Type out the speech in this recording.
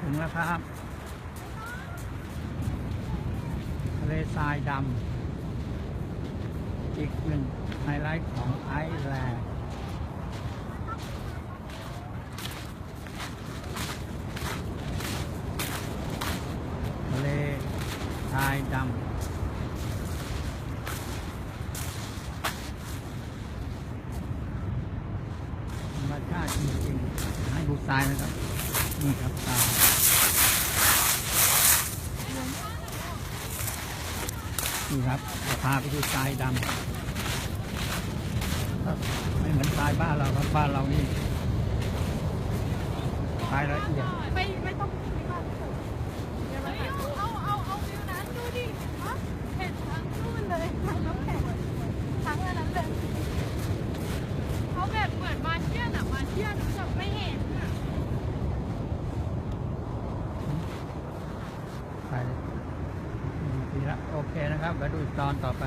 ถึงแล้วครับทะเลทรายดำอีกหนึ่งไฮไลท์ของไอซ์แลนด์ทะเลทรายดำธรรมชาติจริงๆให้ดูทรายนะครับ นี่ครับทราย นี่ครับพาไปดูทรายดำครับไม่เหมือนทรายบ้านเราครับบ้านเรานี่ทรายละเอียดไม่ไม่ต้องเดี๋ยวเราถ่ายรูปเอาเอาเอาวิวนั้นดูดิฮะเห็นทั้งนู่นเลยทั้งน้ำแข็งทั้งอันนั้นเลยเขาแบบเหมือนมาเที่ยนอะมาเที่ยนแต่ไม่เห็นอะ ไปดีละโอ เคนะครับมาดูตอนต่อไป